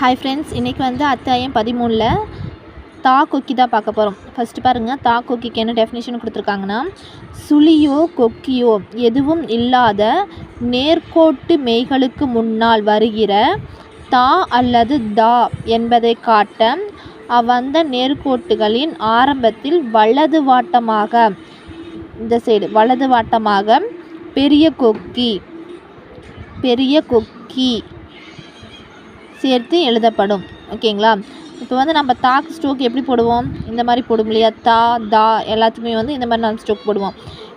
Hi friends இன்றைக்கி வந்து அத்தியாயம் பதிமூணில் தா கொக்கி தான் பார்க்க போகிறோம் ஃபஸ்ட்டு பாருங்கள் தா கொக்கிக்கு என்ன டெஃபினேஷன் கொடுத்துருக்காங்கன்னா சுழியோ கொக்கியோ எதுவும் இல்லாத நேர்கோட்டு மெய்களுக்கு முன்னால் வருகிற தா அல்லது தா என்பதை காட்ட அவ்வந்த நேர்கோட்டுகளின் ஆரம்பத்தில் வலது வாட்டமாக இந்த சைடு வலது வாட்டமாக பெரிய கொக்கி பெரிய கொக்கி சேர்த்து எழுதப்படும். ஓகேங்களா? இப்போ வந்து நம்ம தாக்கு ஸ்ட்ரோக் எப்படி போடுவோம்? இந்த மாதிரி போடுவோம் இல்லையா? தா தா எல்லாத்துக்குமே வந்து இந்த மாதிரி நம்ம ஸ்ட்ரோக் போடுவோம்.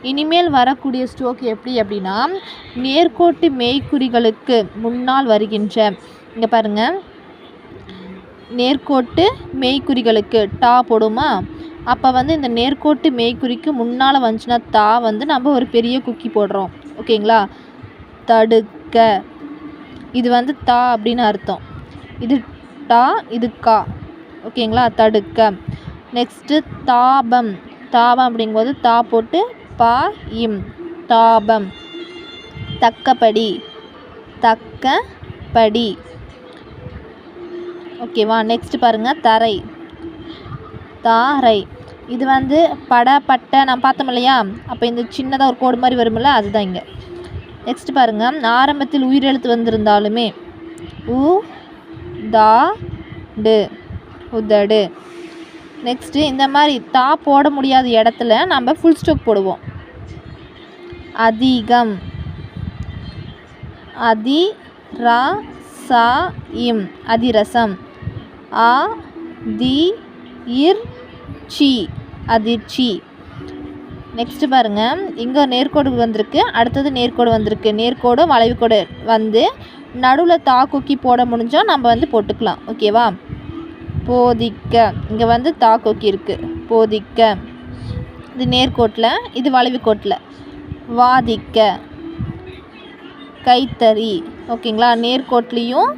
இனிமேல் வரக்கூடிய ஸ்ட்ரோக் எப்படி அப்படின்னா நேர்கோட்டு மெய்க்குறிகளுக்கு முன்னால் வருகின்ற இங்கே பாருங்கள் நேர்கோட்டு மெய்க்குறிகளுக்கு டா போடுமா? அப்போ வந்து இந்த நேர்கோட்டு மெய்க்குறிக்கு முன்னால் வந்துச்சுன்னா தா வந்து நம்ம ஒரு பெரிய குக்கி போடுறோம். ஓகேங்களா? தடுக்க. இது வந்து தா அப்படின்னு அர்த்தம். இது டா இது கா. ஓகேங்களா? தடுக்க. நெக்ஸ்ட்டு தாபம். தாபம் அப்படிங்கும்போது தா போட்டு பா இம். தாபம். தக்க படி ஓகேவா? நெக்ஸ்ட் பாருங்கள் தரை. தாரை. இது வந்து பட பட்டை நான் பார்த்தோம் இல்லையா? அப்போ இந்த சின்னதாக ஒரு கோடு மாதிரி வரும்ல அதுதான் இங்கே. நெக்ஸ்ட் பாருங்கள் ஆரம்பத்தில் உயிரெழுத்து வந்திருந்தாலுமே ஊ தா டு உதடு. நெக்ஸ்ட்டு இந்த மாதிரி தா போட முடியாத இடத்துல நம்ம ஃபுல் ஸ்டாப் போடுவோம். அதிகம். அதி ரா சா இம் அதிரசம். ஆ தி இர் சி அதிர்ச்சி. நெக்ஸ்ட்டு பாருங்கள் இங்கே நேர்கோடு வந்திருக்கு. அடுத்தது நேர்கோடு வந்திருக்கு. நேர்கோடு கோடு வந்து நடுவில் தா கொக்கி போட முடிஞ்சால் நம்ம வந்து போட்டுக்கலாம். ஓகேவா போதிக்க. இங்கே வந்து தா கொக்கி இருக்குது போதிக்க. இது நேர்கோட்டில் இது வளைவுக்கோட்டில் வாதிக்க. கைத்தறி. ஓகேங்களா? நேர்கோட்லேயும்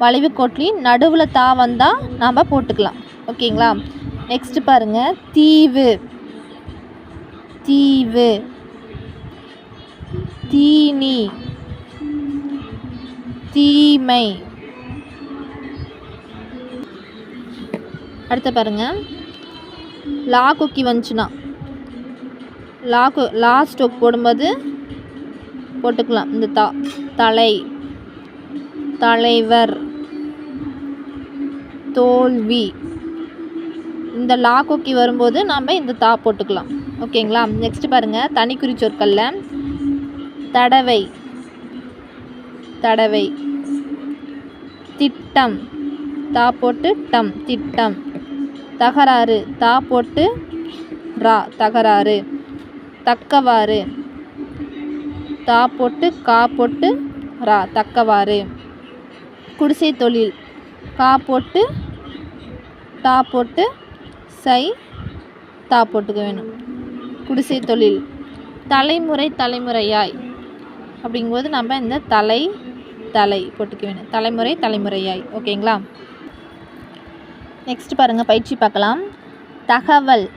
வளைவுக்கோட்லேயும் நடுவில் தா வந்தால் நாம் போட்டுக்கலாம். ஓகேங்களா? நெக்ஸ்ட்டு பாருங்கள் தீவு. தீவு. தீனி. தீமை. அடுத்து பாருங்க. லா கொக்கி வந்துச்சுன்னா. லா கொ லா ஸ்டோக் போடும்போது போட்டுக்கலாம். இந்த தா தலை தலைவர் தோல்வி. இந்த லா கொக்கி வரும்போது நாம் இந்த தா போட்டுக்கலாம். ஓகேங்களா? நெக்ஸ்ட் பாருங்கள் தனிக்குறி சொற்களில் தடவை தடவை. திட்டம். தா போட்டு டம் திட்டம். தகராறு தா போட்டு ரா தகராறு. தக்கவாறு. தா போட்டு கா போட்டு ரா தக்கவாறு. குடிசை தொழில். கா போட்டு டா போட்டு சை தா போட்டுக்க வேணும். குடிசை தொழில். தலைமுறை தலைமுறையாய். அப்படிங்கும்போது நம்ம இந்த தலை தலை போட்டுக்க வேணும் தலைமுறை தலைமுறையாய். ஓகேங்களா? நெக்ஸ்ட் பாருங்கள் பயிற்சி பார்க்கலாம். தகவல்.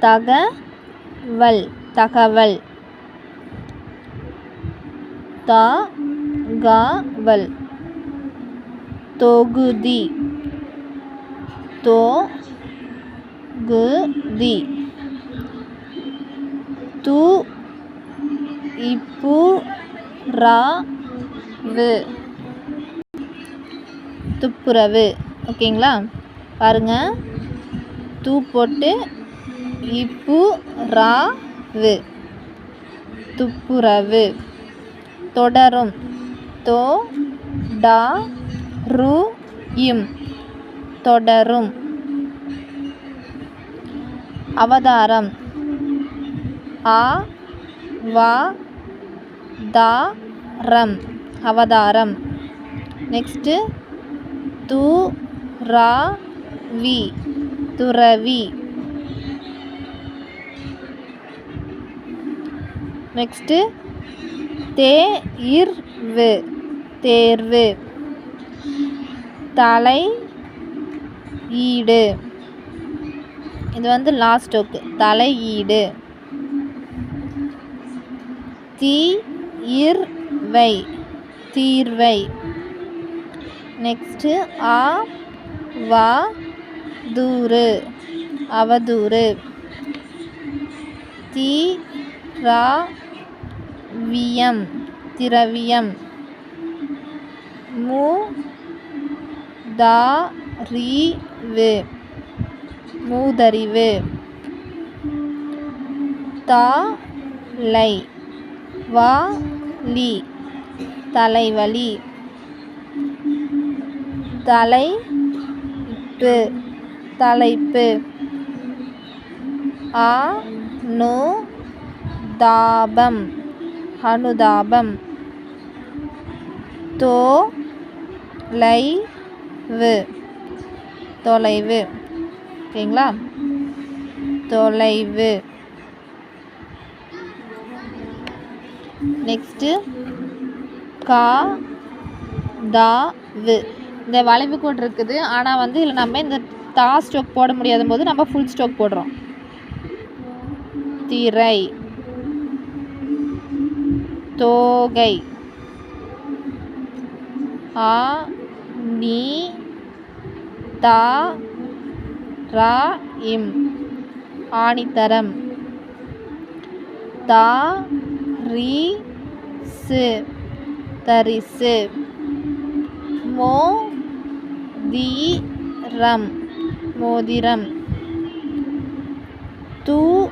தகவல். தகவல். தகவல். தொகுதி. தொகுதி. து இப்பு ரா வு துப்புரவு. ஓகேங்களா? பாருங்கள் தூ போட்டு இப்பு ரா வு துப்புரவு. தொடரும். தோ டா ரு இம் தொடரும். அவதாரம். ஆ வா தா ரம். அவதாரம். நெக்ஸ்ட்டு து ரா வி துறவி. நெக்ஸ்ட்டு தே இர்வு தேர்வு. தலை ஈடு. இது வந்து லாஸ்ட் ஒக்கு தலையீடு தீ இர் வை. தீர்வை. நெக்ஸ்ட்டு ஆ வா தூரு அவதூறு. தீ ரா வியம் திரவியம். மு தா ரி வு. மூதறிவு தா லை. வா லி. தலைவலி. தலைப்பு தலைப்பு. ஆ நு தாபம் அனுதாபம். தோ லை வு தொலைவு. ஓகேங்களா? தொலைவு. நெக்ஸ்ட்டு. கா தா வு. இந்த வளைவு கோடு இருக்குது. ஆனால் வந்து இதில் நம்ம இந்த தா ஸ்டோக் போட முடியாத போது நம்ம ஃபுல் ஸ்டோக் போடுறோம். திரை. தோகை. ஆ நீ தா ரா இம். ஆணித்தரம். தா ரி சு தரிசு. மோ தி ரம் மோதிரம். தூ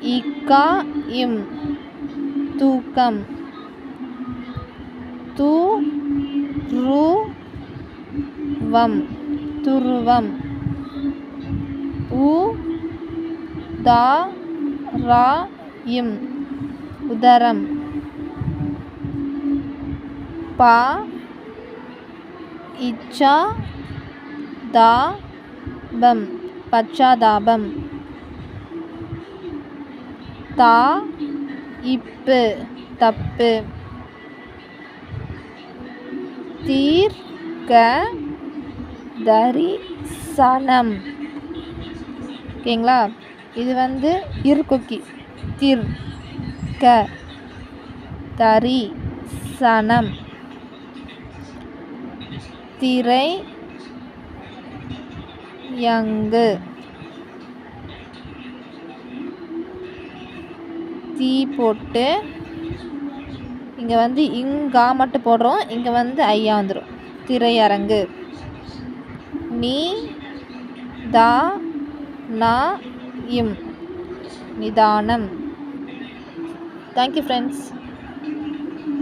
இக்கா இம் தூக்கம். தூ ரு வம் துருவம். உ தா ரா இம் உதரம். பா இச்சா தா பம் பச்சாதாபம் தா இப்பு தப்பு. தீர்க்க தரிசனம் ஓகேங்களா? இது வந்து இருக்கொக்கி தீர்க்க க தரி சனம். திரை யங்கு. தீ போட்டு இங்கே வந்து இங்கா மட்டும் போடுறோம். இங்கே வந்து ஐயா வந்துடும் திரையரங்கு நீ தா நா இம். நிதானம். Thank you friends